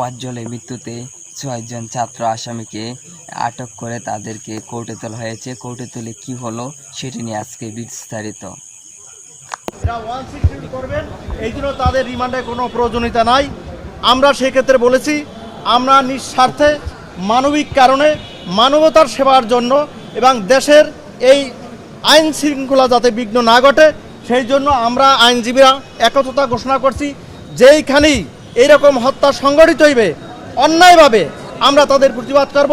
পাঁচজনের মৃত্যুতে ছয়জন ছাত্র আসামিকে আটক করে তাদেরকে কোর্টে তোলা হয়েছে। কোর্টে তুলে কি হলো সেটি নিয়ে আজকে বিস্তারিত। করবেন, এই জন্য তাদের রিমান্ডে কোনো প্রয়োজনীয়তা নাই। আমরা সেক্ষেত্রে বলেছি, আমরা নিঃস্বার্থে মানবিক কারণে মানবতার সেবার জন্য এবং দেশের এই আইন শৃঙ্খলা যাতে বিঘ্ন না ঘটে, সেই জন্য আমরা আইনজীবীরা একত্রতা ঘোষণা করছি, যেইখানেই এইরকম হত্যা সংগঠিত হইবে অন্যায়ভাবে আমরা তাদের প্রতিবাদ করব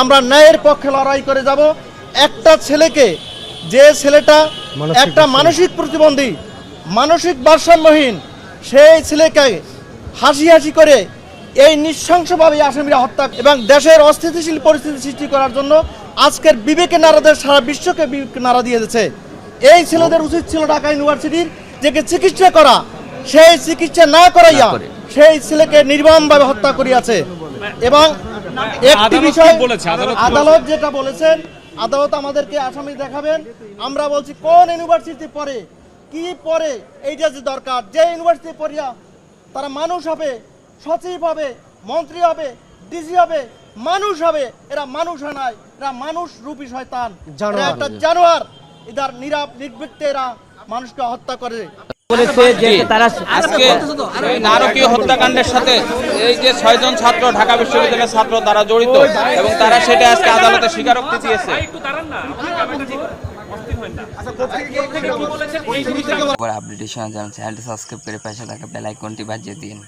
আমরা ন্যায়ের পক্ষে লড়াই করে যাব। একটা ছেলেকে যে ছেলেটা একটা মানসিক প্রতিবন্ধী মানসিক ভারসাম্যহীন সেই ছেলেকে হাসি হাসি করে এই নৃশংসভাবে আসামিরা হত্যা এবং দেশের অস্থিতিশীল পরিস্থিতি সৃষ্টি করার জন্য আজকের বিবেকে নারাদের সারা বিশ্বকে বিবেকে নাড়া দিয়ে দিয়েছে। এই ছেলেদের উচিত ছিল ঢাকা ইউনিভার্সিটির যে চিকিৎসা করা সেই চিকিৎসা না করাইয়া সেই ছেলেকে নির্মমভাবে হত্যা করিয়াছে। এবং একটি বিষয় বলেছে? আদালত যেটা বলেছেন আদালত আমাদেরকে আসামি দেখাবেন। আমরা বলছি কোন ইউনিভার্সিটি পড়ে? কি পড়ে? এইটা যে দরকার। যে ইউনিভার্সিটি পড়িয়া তারা মানুষ হবে সচিব হবে মন্ত্রী হবে ডিজি হবে মানুষ হবে। এরা মানুষ হয় নাই এরা মানুষ রূপী শয়তান। এরা একটা জানোয়ার। এদার নিরাপ নির্বিকতে এরা মানুষকে হত্যা করে। আজকে নারকীয় হত্যাকাণ্ডের সাথে এই যে ছয়জন ছাত্র ঢাকা বিশ্ববিদ্যালয়ের ছাত্র তারা জড়িত এবং তারা সেটা আজকে আদালতে স্বীকারোক্তি দিয়েছে। পরে আপডেটের সময় জানান চ্যানেলটি সাবস্ক্রাইব করে পাশে থাকা বেল আইকনটি বাজিয়ে দিন।